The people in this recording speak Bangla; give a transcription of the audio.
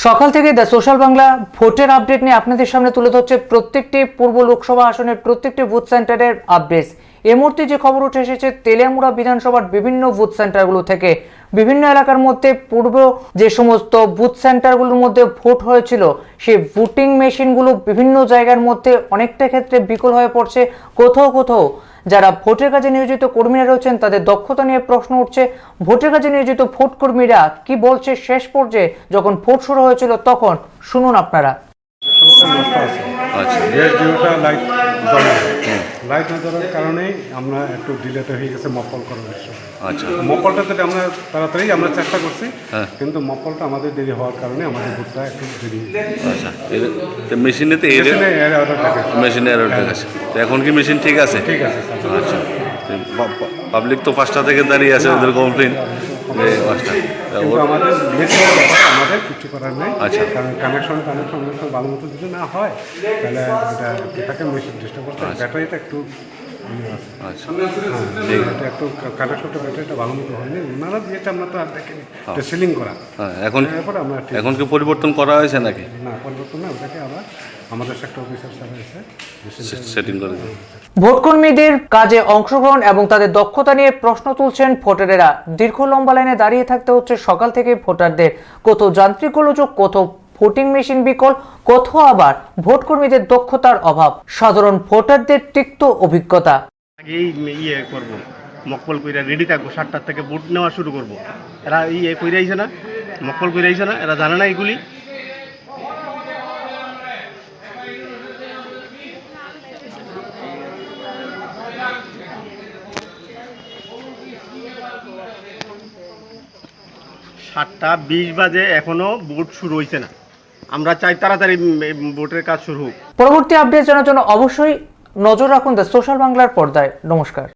সকাল থেকে দ্য সোশ্যাল বাংলা ভোটের আপডেট নিয়ে আপনাদের সামনে তুলে ধরছে প্রত্যেকটি পূর্ব লোকসভা আসনের প্রত্যেকটি বুথ সেন্টারের আপডেট এই মুহূর্তে যে খবর উঠে এসেছে, তেলিয়ামুড়া বিধানসভার বিভিন্ন বুথ সেন্টারগুলো থেকে। বিভিন্ন এলাকার মধ্যে পূর্ব যে সমস্ত বুথ সেন্টারগুলোর মধ্যে ভোট হয়েছিল, সেই ভোটিং মেশিনগুলো বিভিন্ন জায়গার মধ্যে অনেকটা ক্ষেত্রে বিকল হয়ে পড়ছে। কোথাও কোথাও যারা ভোটের কাজে নিয়োজিত কর্মীরা রয়েছেন, তাদের দক্ষতা নিয়ে প্রশ্ন উঠছে। ভোটের কাজে নিয়োজিত ভোট কর্মীরা কি বলছে শেষ পর্যায়ে? যখন ভোট শুরু হয়েছিল তখন শুনুন আপনারা। আচ্ছা লাইট না ধরার কারণে আমরা একটু ডিলেটা হয়ে গেছে মপল করার বিষয়। আচ্ছা। মপলটা তো আমরা তাড়াতাড়ি আমরা চেষ্টা করছি হ্যাঁ। কিন্তু মপলটা আমাদের দেরি হওয়ার কারণে আমাদের ভোটটা একটু দেরি। আচ্ছা। মেশিনে তো মেশিনে এর অর্ডার থাকে মেশিনে এরর গেছে। তো এখন কি মেশিন ঠিক আছে? ঠিক আছে আচ্ছা। পাবলিক তো পাঁচটা থেকে দাঁড়িয়ে আছে ওদের কমপ্লেন পাঁচটা। আমাদের আমাদের কিছু করার নেই। আচ্ছা। কারণ কানেকশন কানেকশন কানেকশন ভালো মতো যদি না হয় তাহলে এটা ডিস্টার্ব করতে ব্যাটারিটা একটু আচ্ছা। হ্যাঁ এটা একটু কানেকশনটা ব্যাটারিটা ভালো মতো হয়নি। ওনারা দিয়েছে আমরা তো আর দেখিনি এটা সিলিং করা। হ্যাঁ এখন এরপরে আমরা এখন কি পরিবর্তন করা হয়েছে নাকি? না পরিবর্তন না ওটাকে আবার আমাদের সেক্টর অফিসার স্যার এসে সেটিং করে ভোটকর্মীদের কাজে অংশগ্রহণ এবং তাদের দক্ষতা নিয়ে প্রশ্ন তুলছেন ভোটারেরা। দীর্ঘ লম্বা লাইনে দাঁড়িয়ে থাকতে হচ্ছে সকাল থেকে ভোটারদের। কত যান্ত্রিক গোলযোগ কত ভোটিং মেশিন বিকল, কোথাও আবার ভোটকর্মীদের দক্ষতার অভাব। সাধারণ ভোটারদের তিক্ত অভিজ্ঞতা। ইয়ে মকপল কইরা রেডি থাকব সাতটার থেকে বুট নেওয়া শুরু এরা ইয়ে কইরা আইছে না মকপল কইরা আইছে না, এরা জানে না এগুলি। সাতটা বিশ বাজে এখনও বুট শুরু হয়েছে না। আমরা চাই তাড়াতাড়ি ভোটের কাজ শুরু হোক। পরবর্তী আপডেট জানার জন্য অবশ্যই নজর রাখুন দ্য সোশ্যাল বাংলার পর্দায়। নমস্কার।